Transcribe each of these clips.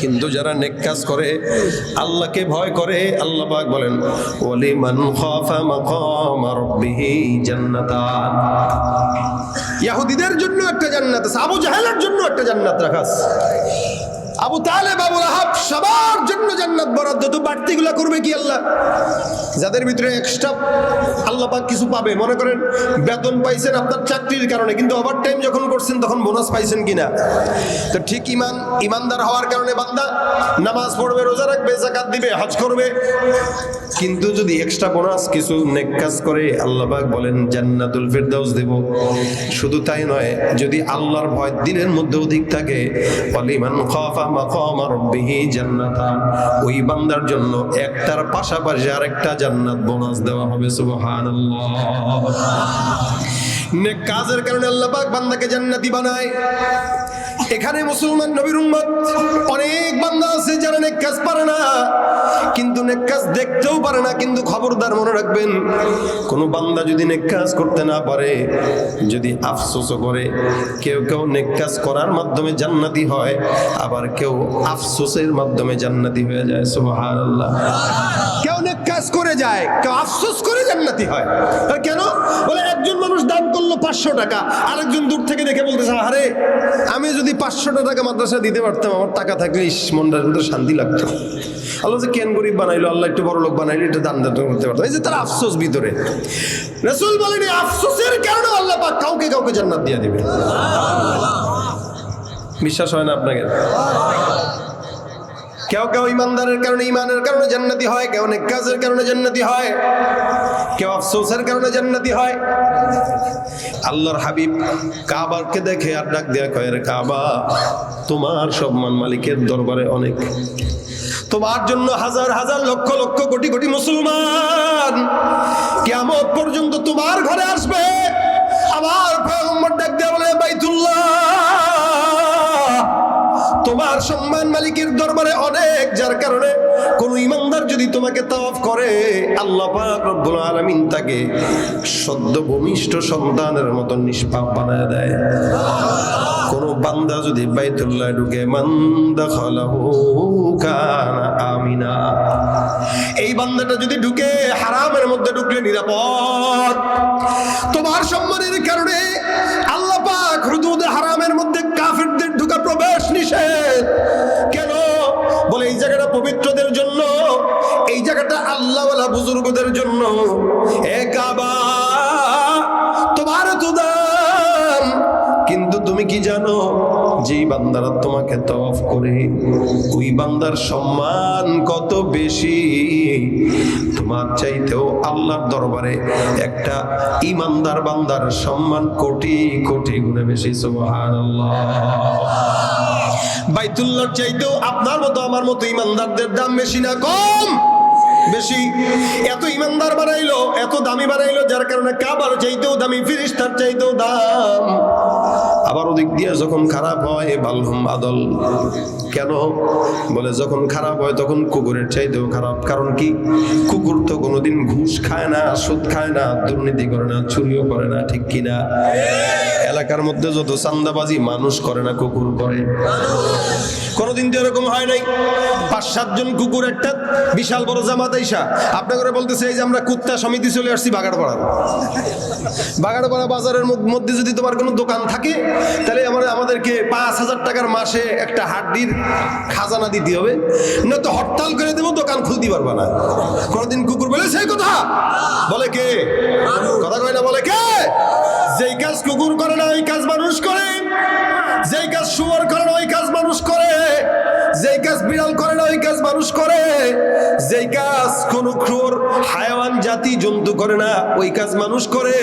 কিন্তু যারা নেক কাজ করে, আল্লাহকে ভয় করে, আল্লাহ পাক বলেন ওলি মান খাফা মাকাম রাব্বিহি জান্নাতান। ইহুদিদের জন্য একটা জান্নাত আছে, আবু জাহেলের জন্য একটা জান্নাত রাখা আছে। আবু তালেব, আবু আহাব সবার জন্য জান্নাত বরাদ্দ। তো বাড়তিগুলা করবে কি আল্লাহ? যাদের ভিতরে এক্সট্রা আল্লাহ পাক কিছু পাবে, মনে করেন বেতন পাইছেন আপনার চাকরির কারণে, কিন্তু ওভার টাইম যখন করছেন তখন বোনাস পাইছেন কিনা? তো ঠিক ইমান, ইমানদার হওয়ার কারণে বান্দা নামাজ পড়বে, রোজা রাখবে জাকাত দিবে, হজ করবে। কিন্তু যদি এক্সট্রা বোনাস কিছু নেক কাজ করে, আল্লাহ পাক বলেন, জান্নাতুল ফেরদাউস দেব। শুধু তাই নয়, যদি আল্লাহর ভয় দিনের মধ্যে অধিক থাকে অলিমান খাফা মাকাম রাব্বিহি জান্নাতান। ওই বান্দার জন্য একটার পাশাপাশি আরেকটা জান্নাত বোনাস দেওয়া হবে সুবহানাল্লাহ। নেক কাজের কারণে আল্লাহ পাক বান্দাকে জান্নাতি বানায়। এখানে মুসলমান নবীর উম্মত। অনেক বান্দা আছে যারা নেক কাজ পারে না, কিন্তু নেক কাজ দেখতেও পারে না, কিন্তু খবরদার মনে রাখবেন, কোন বান্দা যদি নেক কাজ করতে না পারে, যদি আফসোসও করে, কেউ কেউ নেক কাজ করার মাধ্যমে জান্নাতি হয়, আবার কেউ আফসোসের মাধ্যমে জান্নাতি হয়ে যায়, সুবহানাল্লাহ। কেউ নেক কাজ করে যায়, কেউ আফসোস করে জান্নাতি হয়। কেন? বলে একজন মানুষ দান করল পাঁচশো টাকা। আরেকজন দূর থেকে দেখে বলতেছে, আরে, আমি যদি পাঁচশোটা টাকা মাদ্রাসা দিতে পারতাম, আমার টাকা থাকলে ইস, মনটার ভিতরে শান্তি লাগতো। আল্লাহ যে কেন গরিব বানাইলো, আল্লাহ একটু বড় লোক বানাইলো এটা দান দান করতে পারতাম এই যে তার আফসোস ভিতরে। রসুল বলেন আফসোসের কারণে আল্লাহ পাক কাউকে কাউকে জান্নাত দিয়ে দিবে বিশ্বাস হয় না আপনাকে কেউ কেউ ইমানদারের কারণে, ইমানের কারণে জান্নাতি হয়, কেউ অনেক কাজের কারণে জান্নাতি হয়। কেউ আফসোসের কারণে জান্নাতি হয়। আল্লাহর হাবিব কাবাকে দেখে আর ডাক দেয়া কয়ের কাবা, তোমার সম্মান মালিকের দরবারে অনেক। তোমার জন্য হাজার হাজার লক্ষ লক্ষ কোটি কোটি মুসলমান কেমন পর্যন্ত তোমার ঘরে আসবে। পয়গম্বর ডাক দেওয়া বলে, বাইতুল্লাহ তোমার সম্মান মালিকের দরবারে অনেক, যার কারণে কোন ইমানদার যদি তোমাকে তাওয়াফ করে, আল্লাহ পাক রব্বুল আলামিন তাকে সদ্য ভূমিষ্ঠ সন্তানের মতো নিষ্পাপ বানায় দেয়। কোন বান্দা যদি বাইতুল্লাহ ঢুকে, মান দাখালাহু কানা আমিনা। এই বান্দাটা যদি ঢুকে, হারামের মধ্যে ঢুকলে নিরাপদ। তোমার সম্মানের কারণে আল্লাহ পাক হুদুদ হারামের মধ্যে কাফিরদের ঢুকা প্রবেশ নিষেধ। এই জায়গাটা পবিত্রদের জন্য, এই জায়গাটা আল্লাহওয়ালা বুজুর্গদের জন্য। এ তোমার তো দাম কিন্তু তুমি কি জানো, যেই বান্দারা তোমাকে তওয়াফ করে, ওই বান্দার সম্মান কত বেশি? তোমার চাইতেও আল্লাহর দরবারে একটা ইমানদার বান্দার সম্মান কোটি কোটি গুণে বেশি, সুবহানাল্লাহ। বাইতুল্লাহর চাইতেও আপনার মতো, আমার মতো ইমানদারদের দাম বেশি না, কম বেশি। এত ইমানদার বানাইলো এত দামি বানাইলো যার কারণে কাবার চাইতেও দামি, ফিরিস্তার চাইতেও দাম। আবার ওদিক দিয়ে যখন খারাপ হয় বালহুম আদল কেন? বলে, যখন খারাপ হয়, তখন কুকুরের চাইতেও খারাপ। কারণ কি? কুকুর তো কোনোদিন ঘুষ খায় না, সুদ খায় না, দুর্নীতি করে না, চুরিও করে না, ঠিক কিনা? এলাকার মধ্যে যত চান্দাবাজি মানুষ করে না, কুকুর করে। কোনোদিন তো এরকম হয় নাই? পাঁচ সাতজন কুকুর একটা বিশাল বড় জামাত আইসা আপনার করে বলতেছে, এই যে আমরা কুত্তা সমিতি চলে আসছি বাগাড়পাড়ার। বাগাড়পাড়া বাজারের মধ্যে যদি তোমার কোনো দোকান থাকে, তাহলে আমরা আমাদেরকে পাঁচ হাজার টাকার মাসে একটা হাড্ডির খাজানা দিতে হবে। না তো হরতাল করে দেবো, দোকান খুলতে পারবা না। কোনোদিন কুকুর বলে সেই কথা? বলে কে কে? যেই কাজ কুকুর করে না, ওই কাজ মানুষ করে। যেই কাজ শুয়ার করে না, ওই কাজ মানুষ করে। যেই কাজ বিড়াল করে না, ওই কাজ মানুষ করে। যেই কাজ কোন ক্রোর, হায়াওয়ান জাতি, জন্তু করে না, ওই কাজ মানুষ করে।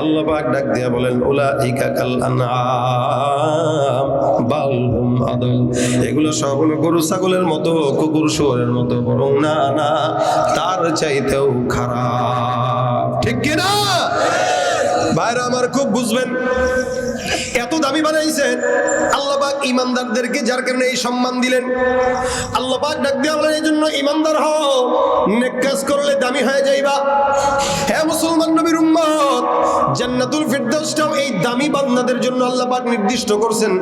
আল্লাহ পাক ডাক দিয়া বলেন ওলা ইকা কাল আনআম বাল আদল। এগুলো সব গরু, ছাগলের মতো, কুকুর শুয়োরের মতো, বরং না না, তার চাইতেও খারাপ। ঠিক কিনা? ভাইরা আমার খুব বুঝবেন, এত দামি বানাইছেন আল্লাপাক ইমানদারদেরকে যার কারণে এই সম্মান দিলেন। আল্লাহ পাক ডাক দিয়ে এই জন্য ইমানদার হও, নেক কাজ করলে দামি হয়ে যাইবা। হ্যাঁ মুসলমান নবীর উম্মত, জান্নাতুল ফিরদাউসটাও এই দামি বান্দাদের জন্য আল্লাহ নির্দিষ্ট করছেন।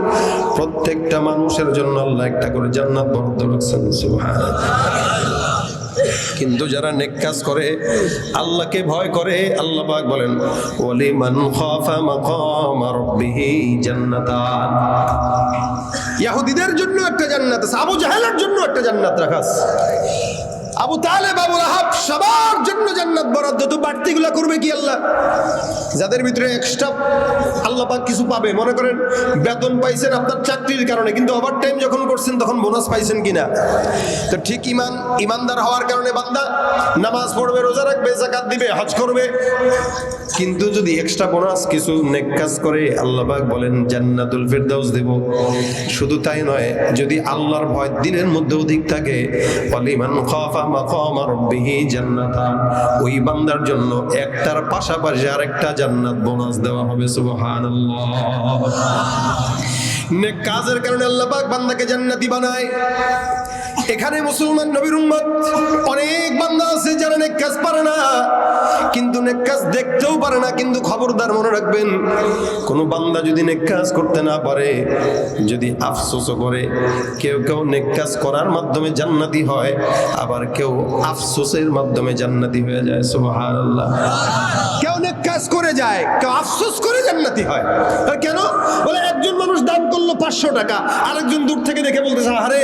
প্রত্যেকটা মানুষের জন্য আল্লাহ একটা করে জান্নাত বরাদ্দ রাখছেন, সুবহানাল্লাহ। কিন্তু যারা নেক কাজ করে, আল্লাহকে ভয় করে, আল্লাহ পাক বলেন ওয়ালি মান খাফা মাকাম রাব্বিহি জান্নাতান ইহুদিদের জন্য একটা জান্নাত আছে, আবু জাহেলের জন্য একটা জান্নাত রাখা আছে। আবু তালেব, আবু লাহাব সবার জন্য জান্নাত বরাদ্দ। তো বাড়তিগুলা করবে কি আল্লাহ? যাদের ভিতরে এক্সট্রা আল্লাহ পাক কিছু পাবে, মনে করেন বেতন পাইছেন আপনার চাকরির কারণে, কিন্তু ওভার টাইম যখন করছেন তখন বোনাস পাইছেন কিনা? তো ঠিক ইমান, ইমানদার হওয়ার কারণে বান্দা নামাজ পড়বে, রোজা রাখবে জাকাত দিবে, হজ করবে। কিন্তু যদি এক্সট্রা বোনাস কিছু নেক কাজ করে, আল্লাহ পাক বলেন, জান্নাতুল ফিরদাউস দেব। শুধু তাই নয়, যদি আল্লাহর ভয় দিনের মধ্যে অধিক থাকে অলিমান খাফা মাকাম রাব্বিহি জান্নাতান। ওই বান্দার জন্য একটার পাশাপাশি আরেকটা জান্নাত বোনাস দেওয়া হবে, সুবহানাল্লাহ। নেক কাজের কারণে আল্লাহ বান্দাকে জান্নাতি বানায়। এখানে মুসলমান নবীর উম্মত। অনেক বান্দা আছে যারা নেক কাজ পারে না, কিন্তু নেক কাজ দেখতেও পারে না, কিন্তু খবরদার মনে রাখবেন, কোন বান্দা যদি নেক কাজ করতে না পারে, যদি আফসোসও করে, কেউ কেউ নেক কাজ করার মাধ্যমে জান্নাতি হয়, আবার কেউ আফসোসের মাধ্যমে জান্নাতি হয়ে যায়, সুবহানাল্লাহ। কেউ নেক কাজ করে যায়, কেউ আফসোস করে জান্নাতি হয়। আর কেন? বলে একজন মানুষ দান করল পাঁচশো টাকা, আরেকজন দূর থেকে দেখে বলতেছে আরে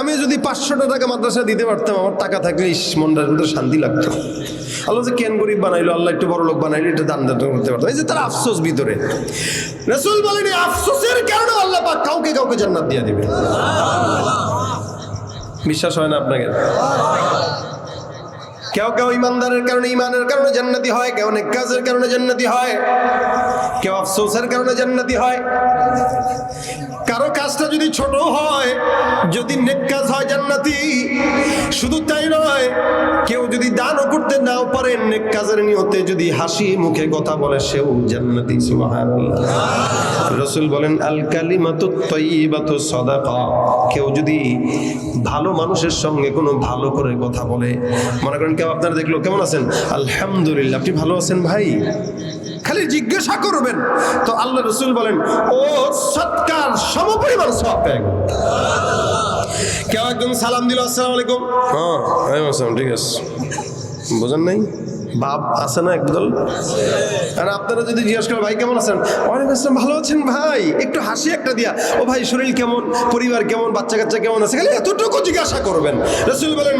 আমি যদি পাঁচশোটা টাকা মাদ্রাসা দিতে পারতাম, আমার টাকা থাকলে ইস, মনটার ভিতরে শান্তি লাগতো। আল্লাহ যে কেন গরিব বানাইলো, আল্লাহ একটু বড় লোক বানাইলো, এটা দান দান করতে পারতাম। এই যে তার আফসোস ভিতরে। রসুল বলেন আফসোসের কারণে আল্লাহ পাক কাউকে কাউকে জান্নাত দিয়ে দিবে বিশ্বাস হয় না আপনাকে? কেউ কেউ ইমানদারের কারণে ইমানের কারণে জান্নাতি হয়, কেউ নেক কাজের কারণে জান্নাতি হয়, কেউ আফসোসের কারণে জান্নাতি হয়। কারও কাজটা যদি ছোট হয়, যদি নেক কাজ হয় জান্নাতি, শুধু তাই নয়, কেউ যদি দানও করতে নাও পারে নেক কাজের নিয়তে যদি হাসি মুখে কথা বলে, সেও জান্নাতি রসুল বলেন, আল কালিমাতু তাইয়িবাতু সাদাকা। কেউ যদি ভালো মানুষের সঙ্গে কোনো ভালো করে কথা বলে, মনে করেন কেউ আপনার দেখল, কেমন আছেন? আলহামদুলিল্লাহ, আপনি ভালো আছেন ভাই? খালি জিজ্ঞাসা করবেন। তো আল্লাহ রসুল বলেন, ও সৎকার সমপরিমাণ সব পেয়ে কেউ একজন সালাম দিল, আসসালামু আলাইকুম। হ্যাঁ ঠিক আছে। বোঝেন নাই? বাপ আছে না একদল? আর আপনারা যদি জিজ্ঞেস করেন, ভাই কেমন আছেন? ওয়ালাইকুম আসসালাম, ভালো আছেন ভাই। একটু হাসি একটা দিয়া, ও ভাই, শরীর কেমন? পরিবার কেমন? বাচ্চা কাচ্চা কেমন আছে? খালি এতটুকু জিজ্ঞাসা করবেন। রসুল বলেন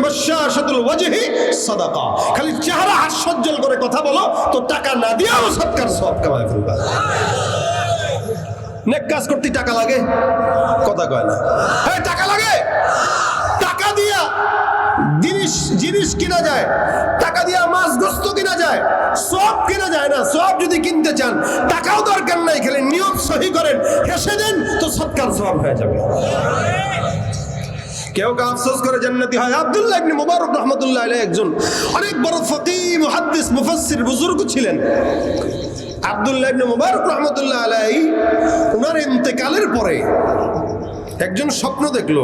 সাদাকা। খালি চেহারা হাস্যজ্জ্বল করে কথা বলো, তো টাকা না দিয়েও সৎকার সব কামায় ফেলবা। নেক কাজ করতে টাকা লাগে? কথা কয় না। হ্যাঁ টাকা লাগে। টাকা দিয়া জিনিস জিনিস কিনা যায়? টাকা দিয়া যায়, সব কিনা যায় না, সব যদি কিনতে চান, টাকাও দরকার নাই, খালি নিয়ম সহি করেন, হেসে দেন, তো সৎকার সব হয়ে যাবে। কেউ কেউ আফসোস করে জান্নাতি হয়? আব্দুল্লাহ ইবনে মুবারক রহমতুল্লাহ আলাইহি একজন অনেক বড় ফকিহ, মুহাদ্দিস, মুফাসসির বুজুর্গ ছিলেন। আব্দুল্লাহ ইবনে মুবারক রহমতুল্লাহ আলাইহি ওনার ইন্তেকালের পরে একজন স্বপ্ন দেখল।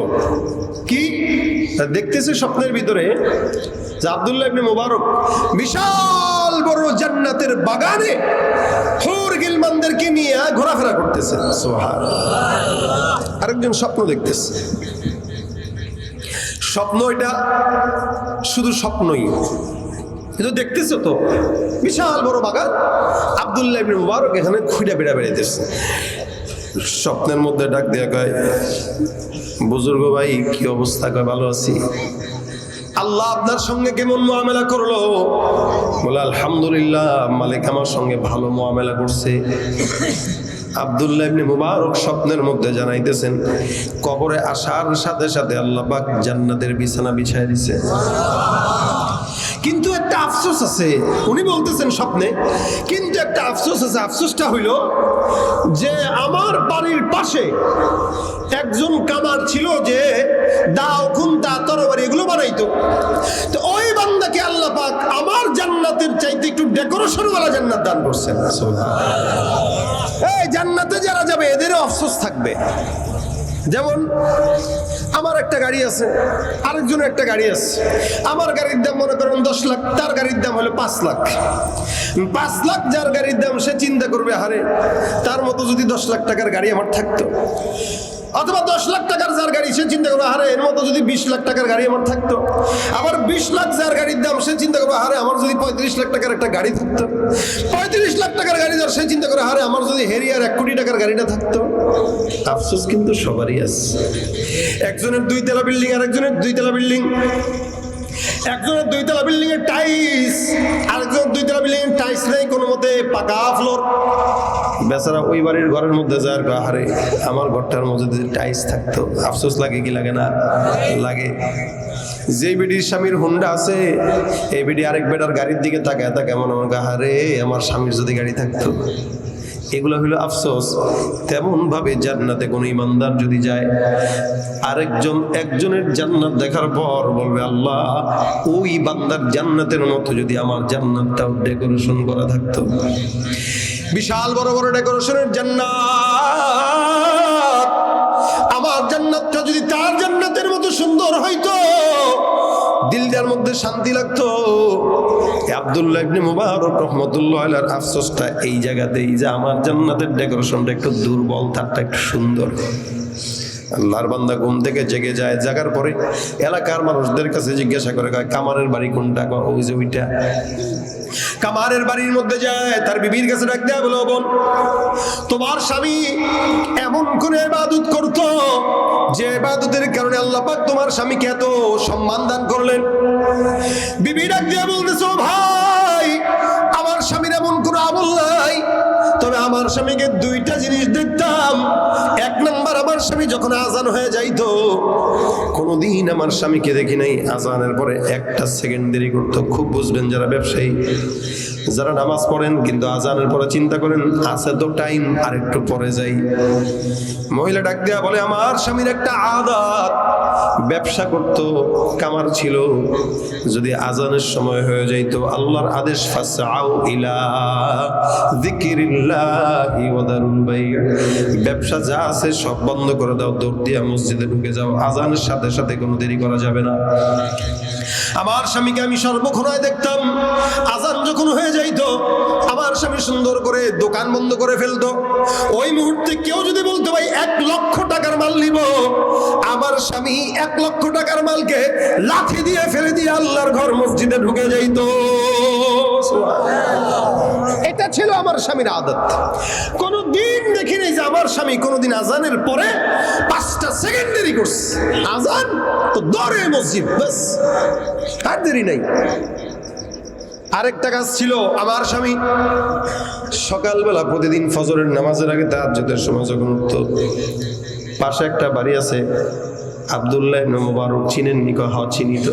কি? দেখতেছে স্বপ্নের ভিতরে যে আব্দুল্লাহ ইবনে মুবারক বিশাল বড় জান্নাতের বাগানে হুর গিলমানদেরকে নিয়ে ঘোরাফেরা করতেছে। আরেকজন স্বপ্ন দেখতেছে। স্বপ্ন এটা শুধু স্বপ্নই। কিন্তু দেখতেছো তো, বিশাল বড় বাগান আবদুল্লাহ ইবনে মুবারক এখানে খুঁড়ে বেড়া বেড়াইতেছে। স্বপ্নের মধ্যে ডাক দেয়া কয়, বুজুর্গ ভাই, কি অবস্থা? কয়, ভালো আছি? আল্লাহ আপনার সঙ্গে কেমন মুআমেলা করল? বলে, আলহামদুলিল্লাহ, মালিক আমার সঙ্গে ভালো মোয়ামেলা করছে। আব্দুল্লাহ ইবনে মুবারক স্বপ্নের মধ্যে জানাইতেছেন, কবরে আসার সাথে সাথে আল্লাহ পাক জান্নাতের বিছানা বিছায় দিছে। কিন্তু একটা আফসোস আছে। উনি বলতেছেন স্বপ্নে, কিন্তু একটা আফসোস আছে। আফসোসটা হইল যে আমার বাড়ির পাশে একজন কামার ছিল যে দাও খুন্তা তরবারি এগুলো বানাইতো। তো ওই বান্দাকে আল্লাহ পাক আমার জান্নাতের চাইতে একটু ডেকোরেশন वाला জান্নাত দান করছেন। এই জান্নাতে যারা যাবে, এদেরও আফসোস থাকবে। যেমন, আমার একটা গাড়ি আছে, আরেকজনের একটা গাড়ি আছে। আমার গাড়ির দাম মনে করেন দশ লাখ, তার গাড়ির দাম হলো পাঁচ লাখ। পাঁচ লাখ যার গাড়ির দাম সে চিন্তা করবে, হারে, তার মতো যদি দশ লাখ টাকার গাড়ি আমার থাকতো অথবা দশ লাখ টাকার যার গাড়ি, সে চিন্তা করবে হারে এর মতো যদি বিশ লাখ টাকার গাড়ি আমার থাকতো। আবার বিশ লাখ যার গাড়ির দাম, সে চিন্তা করবে হারে আমার যদি পঁয়ত্রিশ লাখ টাকার একটা গাড়ি থাকতো। পঁয়ত্রিশ লাখ টাকার গাড়ি যার সে চিন্তা করে হারে আমার যদি হেরিয়ার এক কোটি টাকার গাড়িটা থাকতো। আফসোস কিন্তু সবারই আছে। একজনের দুই তলা বিল্ডিং আর একজনের দুই তলা বিল্ডিং একজনের দুই তলা বিল্ডিং এর টাইস আরেকজনের দুই তলা বিল্ডিং এর টাইস নেই, কোনো মতে পাকা ফ্লোর বেচারা ওই বাড়ির ঘরের মধ্যে যার হারে আমার ঘরটার মধ্যে যদি টাইস থাকতো, আফসোস লাগে কি লাগে না? লাগে। যে বিডির স্বামীর হুন্ডা আছে, এই বিডি আরেক বেটার গাড়ির দিকে তাকায় তা কেমন আমার গাহারে আমার স্বামীর যদি গাড়ি থাকতো? এগুলো হলো আফসোস। তেমন ভাবে জান্নাতে কোন ইমানদার যদি যায়, আরেকজন একজনের জান্নাত দেখার পর বলবে, আল্লাহ, ওই বান্দার জান্নাতের মতো যদি আমার জান্নাতটাও ডেকোরেশন করা থাকতো। বিশাল বড় বড় ডেকোরেশনের জান্নাত। আমার জান্নাতটা যদি তার জান্নাতের মতো সুন্দর হইতো, দিলটার মধ্যে শান্তি লাগতো। আব্দুল্লাহ আফসোসটা এই যে আমার জান্নাতের ডেকোরেশনটা একটু দুর্বল, তারটা একটু সুন্দর। আল্লাহর বান্দা ঘুম থেকে জেগে যায়, জাগার পরে এলাকার মানুষদের কাছে জিজ্ঞাসা করে কামারের বাড়ি কোনটা ওই যে ওইটা। কামারের বাড়ির মধ্যে যায়, তার বিবির কাছে ডাক দেয়া, বলো বোন, তোমার স্বামী এমন করে ইবাদত করত যে ইবাদতের কারণে আল্লাহ পাক তোমার স্বামীকে এত সম্মান দান করলেন। বিবি ডাক দিয়া বলতেছো ভাই আমার স্বামীকে দুইটা জিনিস দেখতাম। এক নাম্বার, আমার স্বামী যখন আজান হয়ে যাইতো, কোনোদিন আমার স্বামীকে দেখি নাই। আজানের পরে একটা সেকেন্ড দেরি করতো। খুব বুঝবেন যারা ব্যবসায়ী, যারা নামাজ পড়েন কিন্তু আজানের পরে চিন্তা করেন, আছে তো টাইম আর একটু পরে যাই। মহিলা ডাক দেয়া বলে, আমার স্বামীর একটা আদাত। ব্যবসা করত, কামার ছিল। যদি আজানের সময় হয়ে যাইতো, আল্লাহর আদেশ ফাসাউ ইলা যিকিরিল্লাহি। ব্যবসা যা আছে সব বন্ধ করে দাও, দৌড় দিয়া মসজিদে ঢুকে যাও। আজানের সাথে সাথে কোনো দেরি করা যাবে না। আমার স্বামীকে আমি সর্বক্ষণায় দেখতাম, আজান যখন হয়ে যাইতো, আমার স্বামী সুন্দর করে দোকান বন্ধ করে ফেলতো। ওই মুহূর্তে কেউ যদি বলতো, ভাই, এক লক্ষ টাকার মাল নিব। আমার স্বামী এক লক্ষ টাকার মালকে লাঠি দিয়ে ফেলে দিয়ে আল্লাহর ঘর মসজিদে ঢুকে যাইতো। এটা ছিল আমার স্বামীর আদত। কোনো দিন দেখিনি যে আমার স্বামী কোনোদিন আজানের পরে পাঁচটা সেকেন্ড দেরি করছে। আজান তো দরে মসজিদ বাস আর দেরি নাই। আরেকটা কাজ ছিল আমার স্বামী। সকালবেলা প্রতিদিন ফজরের নামাজের আগে তাহাজ্জুদের সময় যখন উঠতো পাশে একটা বাড়ি আছে আবদুল্লাহ মুবারক চিনেন নি কয়, হ্যাঁ চিনি তো।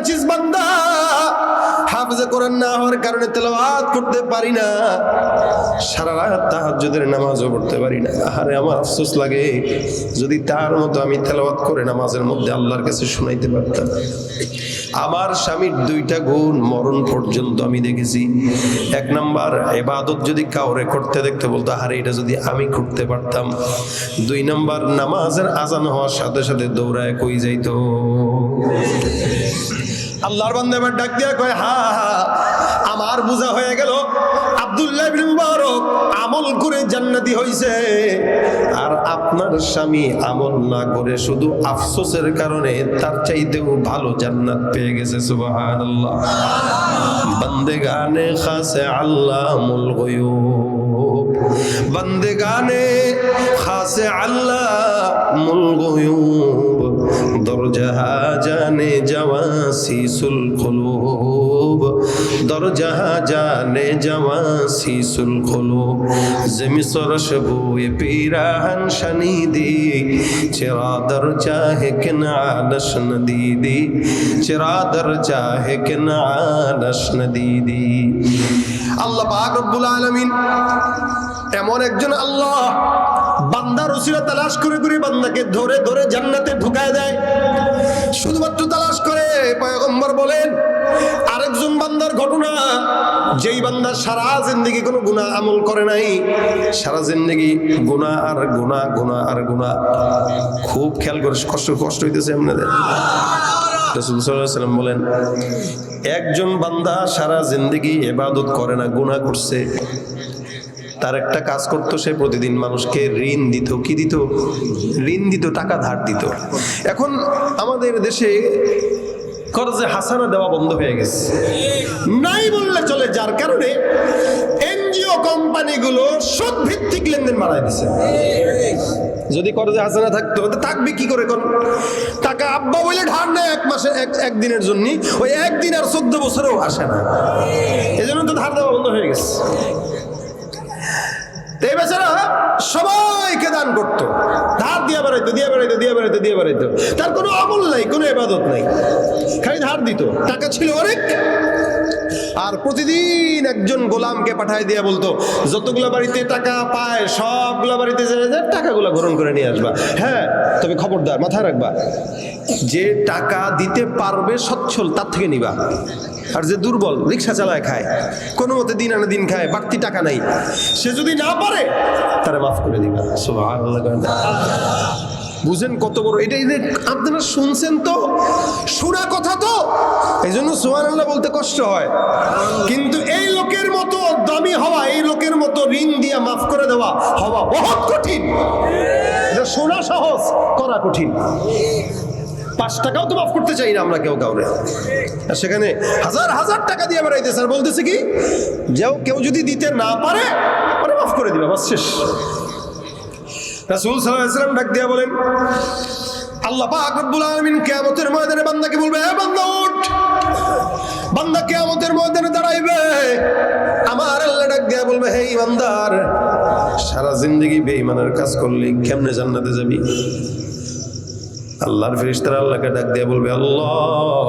খানদানা বান্দা, হাফেজে কোরআন না হওয়ার কারণে তেলাওয়াত করতে পারি না। সারা রাত তাহাজ্জুদের নামাজও পড়তে পারি না। আরে আমার আফসোস লাগে যদি তার মতো আমি তেলাওয়াত করে নামাজের মধ্যে আল্লাহর কাছে শুনাইতে পারতাম। আমার স্বামীর দুইটা গুণ মরণ পর্যন্ত আমি দেখেছি। এক নাম্বার, এবাদত যদি কাউরে করতে দেখতে বলতো আরে এটা যদি আমি করতে পারতাম। দুই নাম্বার, নামাজের আজান হওয়ার সাথে সাথে দৌড়ায় কই যাইতো? আল্লাহর বান্দা এবার ডাক দিয়া কয় হা, আমার বোঝা হয়ে গেল। আব্দুল্লাহ ইবনে মুবারক আমল করে জান্নাতি হইছে। আর আপনার স্বামী আমল না করে শুধু আফসোসের কারণে তার চাইতেও ভালো জান্নাত পেয়ে গেছে, সুবহানাল্লাহ। বন্দেগানে খাসে আল্লাহুল গায়ুব। বন্দেগানে খাসে আল্লাহুল গায়ুব। দরজা জানে জওয়াসিসুল কুলুব দরজা জানে জামা শিশুল খোলো জমি সরস বুয়ে পিরাহান শানি দি, চেরা দরজা হে কেনা নশন দিদি চেরা দরজা হে কেনা নশন দিদি আল্লাহ পাক রব্বুল আলামিন এমন একজন আল্লাহ বান্দার ওসিলা তালাশ করে করে বান্দাকে ধরে ধরে জান্নাতে ঢুকায় দেয়। শুধুমাত্র তালাশ করে, পয়গম্বর বলেন, আরেকজন বান্দার ঘটনা। যেই বান্দা সারা জিন্দগি কোনো গুনাহ আমল করে নাই, সারা জিন্দগি গুনাহ আর গুনাহ গুনাহ আর গুনাহ। খুব খেয়াল করে, কষ্ট কষ্ট হইতেছে আপনাদের। বলেন, একজন বান্দা সারা জিন্দগি এবাদত করে না, গুনাহ করছে। তার একটা কাজ করতো, সে প্রতিদিন মানুষকে ঋণ দিত। কি দিত? ঋণ দিত, টাকা ধার দিত। এখন আমাদের দেশে কর্জে হাসানা দেওয়া বন্ধ হয়ে গেছে। নাই বললে চলে, যার কারণে এনজিও কোম্পানিগুলো সুদ ভিত্তিক লেনদেন বাড়ায় দিছে। যদি কর্জে হাসানা থাকতো থাকবে কি করে কোন টাকা আব্বা বলে ধার নেয় এক মাসে, এক একদিনের জন্য ওই একদিন আর চোদ্দ বছরেও আসে না। এজন্য তো ধার দেওয়া বন্ধ হয়ে গেছে। এই বেচারা সবাইকে দান করতো। ধার দিয়ে বেড়াইতো দিয়ে বেড়াইতো দিয়ে বেড়াইতো দিয়ে বেড়াইতো। তার কোনো আমল নাই, কোনো এবাদত নাই। খালি ধার দিত। টাকা ছিল অনেক। আর প্রতিদিন একজন গোলামকে পাঠায় দিয়ে বলতো, যতগুলো বাড়িতে টাকা পায়, সবগুলো বাড়িতে যে টাকাগুলো গ্রহণ করে নিয়ে আসবা। হ্যাঁ তবে খবরদার, মাথায় রাখবা। যে টাকা দিতে পারবে সচ্ছল, তার থেকে নিবা। আর যে দুর্বল রিক্সা চালায় খায়, কোনো মতে দিন আনে দিন খায়, বাড়তি টাকা নাই। সে যদি না পারে, তারা মাফ করে দিবা। বুঝেন কত বড়, এটা এটা আপনারা শুনছেন তো, শোনা কথা তো এই জন্য সোহান আল্লাহ বলতে কষ্ট হয়। কিন্তু এই লোকের মতো দামি হওয়া, এই লোকের মতো ঋণ দিয়া মাফ করে দেওয়া হওয়া বহুত কঠিন। এটা শোনা সহজ, করা কঠিন। পাঁচ টাকাও তো মাফ করতে চাই না আমরা কেউ কাউরে। আর সেখানে হাজার হাজার টাকা দিয়ে বেড়াইতে স্যার বলতেছে কি, যেও কেউ যদি দিতে না পারে ওরা মাফ করে দিবে, বাস শেষ। রাসূল ওয়াসাল্লাম ডাক দিয়া বলেন, আল্লাহ আলামিন ময়দানে বান্দাকে বলবে হে বান্দা কিয়ামতের ময়দানে দাঁড়াইবে। আমার ডাক বলবে, হে সারা জিন্দগি বেঈমানের কাজ করলি, কেমনে জান্নাতে যাবি? আল্লাহর ফেরিস্তারা আল্লাহকে ডাক দিয়ে বলবে, আল্লাহ,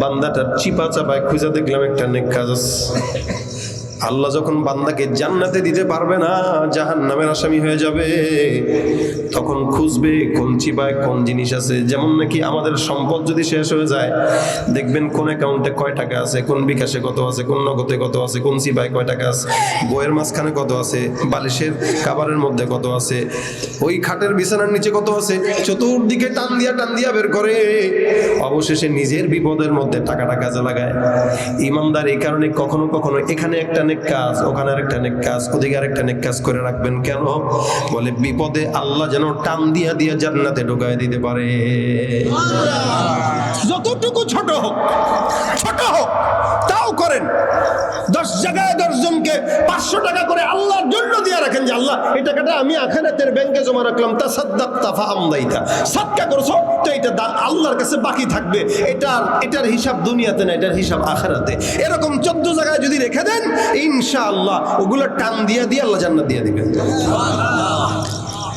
বান্দাটার চিপা চাপায় খুঁজে দেখলাম একটা নেক কাজ আছে। আল্লাহ যখন বান্দাকে জান্নাতে দিতে পারবে না জাহান নামের আসামি হয়ে যাবে। তখন খুঁজবে কোন চিপায় কোন জিনিস আছে। যেমন নাকি আমাদের সম্পদ যদি শেষ হয়ে যায়, দেখবেন কোন অ্যাকাউন্টে কয় টাকা আছে, কোন বিকাশে কত আছে, কোন নগদে কত আছে, কোন চিপায় কয় টাকা আছে, বইয়ের মাঝখানে কত আছে, বালিশের কাবারের মধ্যে কত আছে, ওই খাটের বিছানার নিচে কত আছে, চতুর্দিকে টান দিয়া টান দিয়া বের করে। অবশেষে নিজের বিপদের মধ্যে টাকাটা কাজে লাগায়। ইমানদার এই কারণে কখনো কখনো এখানে একটা কাজ ওখানে আরেকটা নেক কাজ ওদিকে আরেকটা নেক কাজ করে রাখবেন কেন? বলে বিপদে আল্লাহ যেন টান দিয়া দিয়া জান্নাতে ঢোকায় দিতে পারে। যতটুকু ছোট হোক ছোট হোক, তাও করেন। দশ জায়গায় দশ জনকে পাঁচশো টাকা করে আল্লাহর জন্য দিয়ে রাখেন যে আল্লাহ, এই টাকাটা আমি আখানাতের ব্যাংকে জমা রাখলাম তা সাদ্দাক তাফা আমদাইতা সাদকা করছ, তো এটা আল্লাহর কাছে বাকি থাকবে। এটার এটার হিসাব দুনিয়াতে না, এটার হিসাব আখারাতে। এরকম চোদ্দ জায়গায় যদি রেখে দেন, ইনশাআল্লাহ ওগুলো টান দিয়া দিয়ে আল্লাহ জান্নাত দিয়ে দিবেন।